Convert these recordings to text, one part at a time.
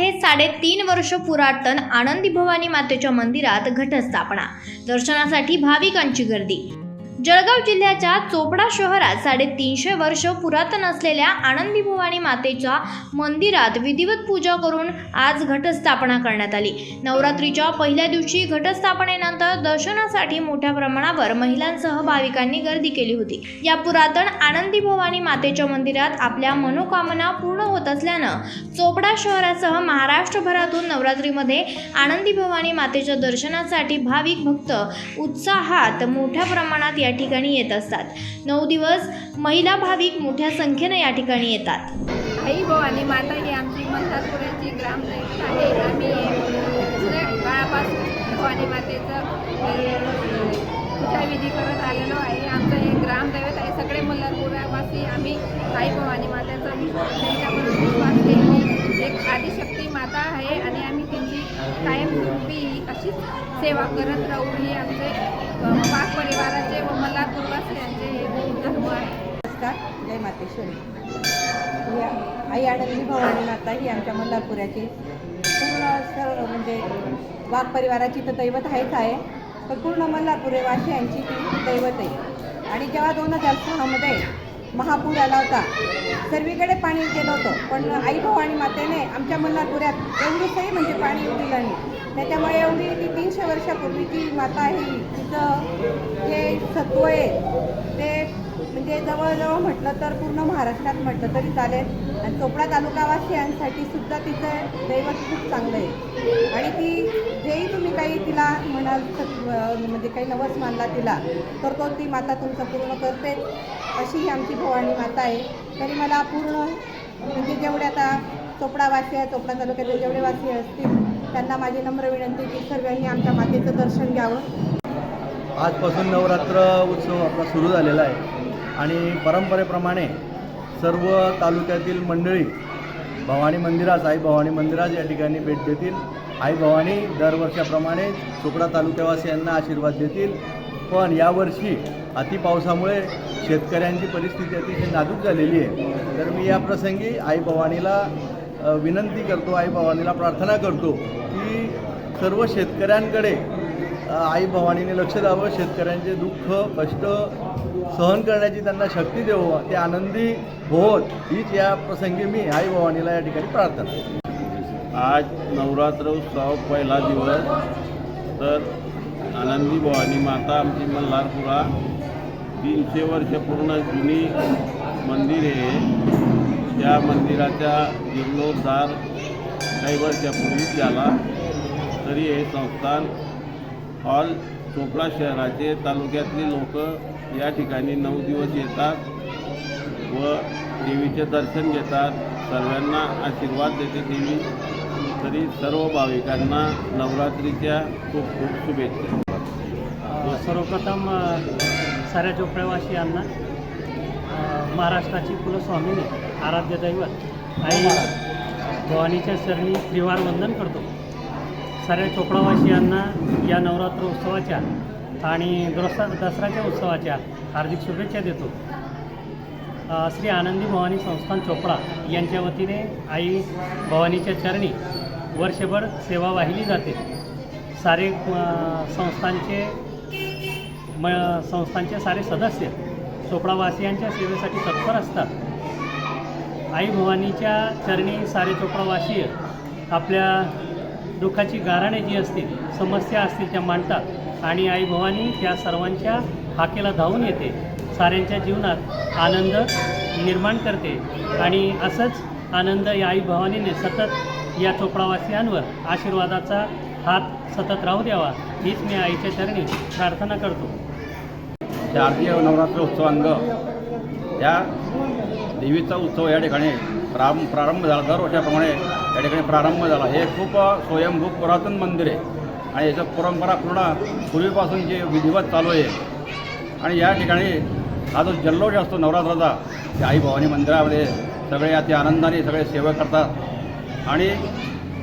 येथे साडेतीन वर्ष पुरातन आनंदी भवानी मातेच्या मंदिरात घटस्थापना. दर्शनासाठी भाविकांची गर्दी. जळगाव जिल्ह्याच्या चोपडा शहरात साडेतीनशे वर्ष पुरातन असलेल्या आनंदी भवानी मातेच्या मंदिरात विधिवत पूजा करून आज घटस्थापना करण्यात आली. नवरात्रीच्या पहिल्या दिवशी घटस्थापनेनंतर दर्शनासाठी मोठ्या प्रमाणावर महिलांसह भाविकांनी गर्दी केली होती. या पुरातन आनंदी भवानी मातेच्या मंदिरात आपल्या मनोकामना पूर्ण होत असल्यानं चोपडा शहरासह महाराष्ट्रभरातून नवरात्रीमध्ये आनंदी भवानी मातेच्या दर्शनासाठी भाविक भक्त उत्साहात मोठ्या प्रमाणात या या ठिकाणी येत असतात. नऊ दिवस महिला भाविक मोठ्या संख्येनं या ठिकाणी येतात. आई भवानी माता ही आमची मल्हारपुराची ग्रामदैवत आहे. आम्ही काळापासून भवानी मातेचं अ, पूजाविधी करत आलेलो आहे. आमचं हे ग्रामदैवत आहे. सगळे मल्हारपुरावासी आम्ही आई भवानी मातेचा विश्वास त्यांच्यावर विश्वास एक आदिशक्ती माता आहे आणि आम्ही त्यांची कायमस्वरूपी अशीच सेवा करत राहू ही आमचे अ, पाच परिवाराचे व मल्हारपूरवासियांचे हे धर्म आहे. नमस्कार जय मातेश्वरी. या आई आनंदी भवानी माता ही आमच्या मल्हारपुराची पूर्ण सर्व म्हणजे वाघ परिवाराची तर दैवत आहेच आहे पण पूर्ण मल्हारपुरे वासियांची ती दैवत आहे. आणि जेव्हा दोन हजार सहामध्ये महापूर आला होता. सर्वीकडे पाणी गेलं होतं. पण आई भवानी मातेने आमच्या मल्हारपुऱ्यात एवढी म्हणजे पाणी दिलं नाही. त्याच्यामुळे एवढी ती तीनशे वर्षापूर्वीची माता आहे. ही. तिचं जे सत्व आहे ते म्हणजे जवळजवळ म्हटलं तर पूर्ण महाराष्ट्रात म्हटलं तरी चालेल. आणि चोपडा तालुकावासियांसाठी सुद्धा तिचं दैवत खूप चांगलं आहे. आणि ती जेही तुम्ही काही तिला म्हणाल म्हणजे काही नवस मानला तिला तर तो ती माता तुमचं पूर्ण करते. अशी ही आमची भवानी माता आहे. तरी मला पूर्ण म्हणजे जेवढे आता चोपडावासी आहे चोपडा तालुक्यातील जेवढे वासी असतील त्यांना माझी नम्र विनंती की सर्वांनी आमच्या मातेचं दर्शन घ्यावं. आजपासून नवरात्र उत्सव आपला सुरू झालेला आहे. आणि परंपरेप्रमाणे सर्व तालुक्यातील मंडळी भवानी मंदिरास आई भवानी मंदिरास या ठिकाणी भेट देतील. आई भवानी दरवर्षाप्रमाणे चोपडा तालुक्यावासियांना आशीर्वाद देतील. पण यावर्षी अतिपावसामुळे शेतकऱ्यांची परिस्थिती अतिशय नाजूक झालेली आहे. तर मी या प्रसंगी आई भवानीला विनंती करतो आई भवानीला प्रार्थना करतो की सर्व शेतकऱ्यांकडे आई भवानीने लक्ष द्यावं शेतकऱ्यांचे दुःख कष्ट सहन करण्याची त्यांना शक्ती देवं ते आनंदी होत. हीच या प्रसंगी मी आई भवानीला या ठिकाणी प्रार्थना आज नवरात्र उत्सव पहिला दिवस. तर आनंदी भवानी माता आमची मल्हारपुरा. तीनशे वर्ष पूर्ण जुनी मंदिर आहे. त्या मंदिराच्या जीर्णोद्धार काही वर्षापूर्वीच झाला तरी हे संस्थान ऑल चोपडा शहराचे तालुक्यातली लोक या ठिकाणी नऊ दिवस येतात व देवीचे दर्शन घेतात. सर्वांना आशीर्वाद देते देवी. तरी सर्व भाविकांना नवरात्रीच्या खूप खूप शुभेच्छा. सर्वप्रथम साऱ्या चोपड्यावासियांना महाराष्ट्राची कुलस्वामीने आराध्य दैवत आई भवानीच्या सरणी त्रिवार वंदन करतो. साऱ्या चोपडावासियांना या नवरात्र उत्सवाच्या आणि दसरा दसऱ्याच्या उत्सवाच्या हार्दिक शुभेच्छा देतो. श्री आनंदी भवानी संस्थान चोपडा यांच्या वतीने आई भवानीच्या चरणी वर्षभर सेवा वाहिली जाते. सारे संस्थांचे म संस्थांचे सारे सदस्य चोपडावासियांच्या सेवेसाठी तत्पर असतात. आई भवानीच्या चरणी सारे चोपडावासीय आपल्या दुःखाची गाराणे जी असतील समस्या असतील त्या मांडतात. आणि आई भवानी त्या सर्वांच्या हाकेला धावून येते. साऱ्यांच्या जीवनात आनंद निर्माण करते. आणि असंच आनंद या आई भवानीने सतत या चोपडावासियांवर आशीर्वादाचा हात सतत राहू द्यावा हीच मी आईच्या चरणी प्रार्थना करतो. शारदीय नवरात्र उत्सवांग या देवीचा उत्सव या ठिकाणी प्रारंभ प्रारंभ झाला. दर वर्षाप्रमाणे या ठिकाणी प्रारंभ झाला. हे खूप स्वयंभू पुरातन मंदिर आहे. आणि याचं परंपरा पूर्ण पूर्वीपासून जे विधिवत चालू आहे. आणि या ठिकाणी हा जो जल्लोष असतो नवरात्राचा ते आई भवानी मंदिरामध्ये सगळे अति आनंदाने सगळे सेवा करतात. आणि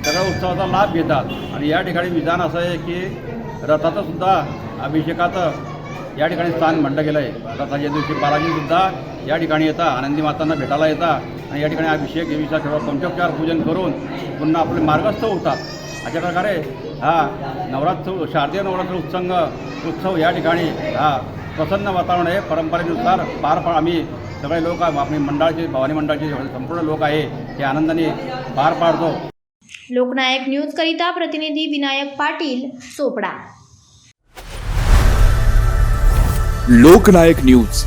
सगळ्या उत्सवाचा लाभ घेतात. आणि या ठिकाणी विधान असं आहे की रथाचंसुद्धा अभिषेकाचं या ठिकाणी स्थान म्हणलं गेलं आहे रथाच्या दिवशी बालाजीसुद्धा या ठिकाणी येतात. आनंदी मातांना भेटायला येतात. आणि या ठिकाणी अभिषेक देवीचा किंवा पंचोपचार पूजन करून पुन्हा आपले मार्गस्थ होतात. अशा प्रकारे हा नवरात्र शारदीय नवरात्र उत्संग उत्सव या ठिकाणी हा प्रसन्न वातावरण आहे. परंपरेनुसार पार पा आम्ही सगळे लोक आपली मंडळाचे भवानी मंडळाचे संपूर्ण लोक आहे हे आनंदाने पार पाडतो. लोकनायक न्यूज करिता प्रतिनिधी विनायक पाटील चोपडा. लोकनायक न्यूज.